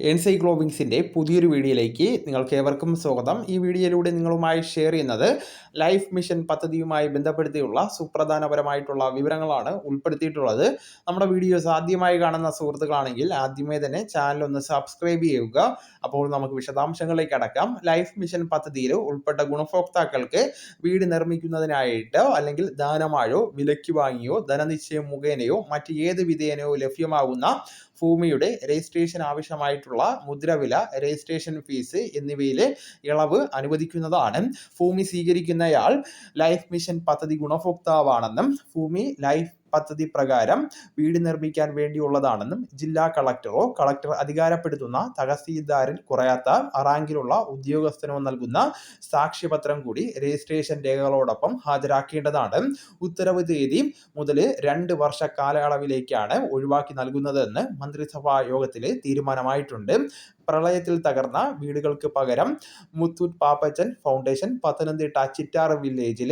എൻസൈക്ലോബിങ്സിന്റെ പുതിയൊരു വീഡിയോയിലേക്ക് നിങ്ങൾക്ക് ഏവർക്കും സ്വാഗതം. ഈ വീഡിയോയിലൂടെ നിങ്ങളുമായി ഷെയർ ചെയ്യുന്നത് ലൈഫ് മിഷൻ പദ്ധതിയുമായി ബന്ധപ്പെടുത്തിയുള്ള സുപ്രധാനപരമായിട്ടുള്ള വിവരങ്ങളാണ് ഉൾപ്പെടുത്തിയിട്ടുള്ളത്. നമ്മുടെ വീഡിയോസ് ആദ്യമായി കാണുന്ന സുഹൃത്തുക്കളാണെങ്കിൽ ആദ്യമേ തന്നെ ചാനൽ ഒന്ന് സബ്സ്ക്രൈബ് ചെയ്യുക. അപ്പോൾ നമുക്ക് വിശദാംശങ്ങളിലേക്ക് അടക്കാം. ലൈഫ് മിഷൻ പദ്ധതിയിൽ ഉൾപ്പെട്ട ഗുണഭോക്താക്കൾക്ക് വീട് നിർമ്മിക്കുന്നതിനായിട്ട് അല്ലെങ്കിൽ ദാനമായോ വിലയ്ക്ക് വാങ്ങിയോ ധനനിശ്ചയം മുഖേനയോ മറ്റ് ഏത് വിധേനയോ ലഭ്യമാകുന്ന ഭൂമിയുടെ രജിസ്ട്രേഷൻ ആവശ്യമായിട്ടുള്ള മുദ്രവില രജിസ്ട്രേഷൻ ഫീസ് എന്നിവയിൽ ഇളവ് അനുവദിക്കുന്നതാണ്. ഭൂമി സ്വീകരിക്കുന്നയാൾ ലൈഫ് മിഷൻ പദ്ധതി ഗുണഭോക്താവാണെന്നും ഭൂമി ലൈഫ് പദ്ധതി പ്രകാരം വീട് നിർമ്മിക്കാൻ വേണ്ടിയുള്ളതാണെന്നും ജില്ലാ കളക്ടറോ കളക്ടർ അധികാരപ്പെടുത്തുന്ന തഹസീൽദാരിൽ കുറയാത്ത റാങ്കിലുള്ള ഉദ്യോഗസ്ഥനോ നൽകുന്ന സാക്ഷ്യപത്രം കൂടി രജിസ്ട്രേഷൻ രേഖകളോടൊപ്പം ഹാജരാക്കേണ്ടതാണ്. ഉത്തരവ് തീയതി മുതൽ രണ്ട് വർഷ കാലയളവിലേക്കാണ് ഒഴിവാക്കി നൽകുന്നതെന്ന് മന്ത്രിസഭാ യോഗത്തിൽ തീരുമാനമായിട്ടുണ്ട്. പ്രളയത്തിൽ തകർന്ന വീടുകൾക്ക് പകരം മുത്തൂറ്റ് പാപ്പച്ചൻ ഫൗണ്ടേഷൻ പത്തനംതിട്ട ചിറ്റാർ വില്ലേജിൽ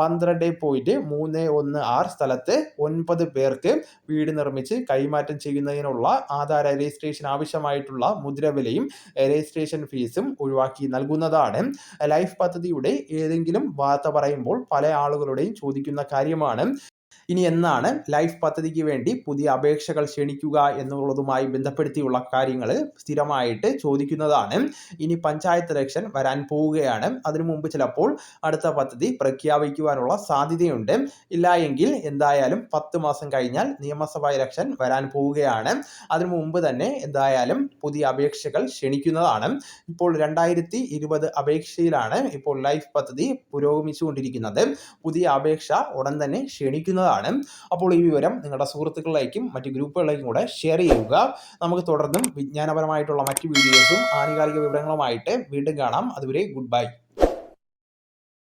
പന്ത്രണ്ട് പോയിന്റ് മൂന്ന് ഒന്ന് ആറ് സ്ഥലത്ത് ഒൻപത് പേർക്ക് വീട് നിർമ്മിച്ച് കൈമാറ്റം ചെയ്യുന്നതിനുള്ള ആധാര രജിസ്ട്രേഷൻ ആവശ്യമായിട്ടുള്ള മുദ്രവിലയും രജിസ്ട്രേഷൻ ഫീസും ഒഴിവാക്കി നൽകുന്നതാണ്. ലൈഫ് പദ്ധതിയുടെ ഏതെങ്കിലും വാർത്ത പറയുമ്പോൾ പല ആളുകളുടെയും ചോദിക്കുന്ന കാര്യമാണ്. ഇനി എന്നാണ് ലൈഫ് പദ്ധതിക്ക് വേണ്ടി പുതിയ അപേക്ഷകൾ ക്ഷണിക്കുക എന്നുള്ളതുമായി ബന്ധപ്പെടുത്തിയുള്ള കാര്യങ്ങൾ സ്ഥിരമായിട്ട് ചോദിക്കുന്നതാണ്. ഇനി പഞ്ചായത്ത് ഇലക്ഷൻ വരാൻ പോവുകയാണ്. അതിനു മുമ്പ് ചിലപ്പോൾ അടുത്ത പദ്ധതി പ്രഖ്യാപിക്കുവാനുള്ള സാധ്യതയുണ്ട്. ഇല്ല എങ്കിൽ എന്തായാലും പത്ത് മാസം കഴിഞ്ഞാൽ നിയമസഭാ ഇലക്ഷൻ വരാൻ പോവുകയാണ്. അതിനു മുമ്പ് തന്നെ എന്തായാലും പുതിയ അപേക്ഷകൾ ക്ഷണിക്കുന്നതാണ്. ഇപ്പോൾ രണ്ടായിരത്തി ഇരുപത് അപേക്ഷയിലാണ് ഇപ്പോൾ ലൈഫ് പദ്ധതി പുരോഗമിച്ചുകൊണ്ടിരിക്കുന്നത്. പുതിയ അപേക്ഷ ഉടൻ തന്നെ ക്ഷണിക്കുന്നതാണ് അപ്പോൾ ഈ വിവരം നിങ്ങളുടെ സുഹൃത്തുക്കളിലേക്കും മറ്റ് ഗ്രൂപ്പുകളിലേക്കും കൂടെ ഷെയർ ചെയ്യുക. നമുക്ക് തുടർന്നും വിജ്ഞാനപരമായിട്ടുള്ള മറ്റ് വീഡിയോസും ആനുകാലിക വിവരങ്ങളുമായിട്ട് വീണ്ടും കാണാം. അതുവരെ ഗുഡ് ബൈ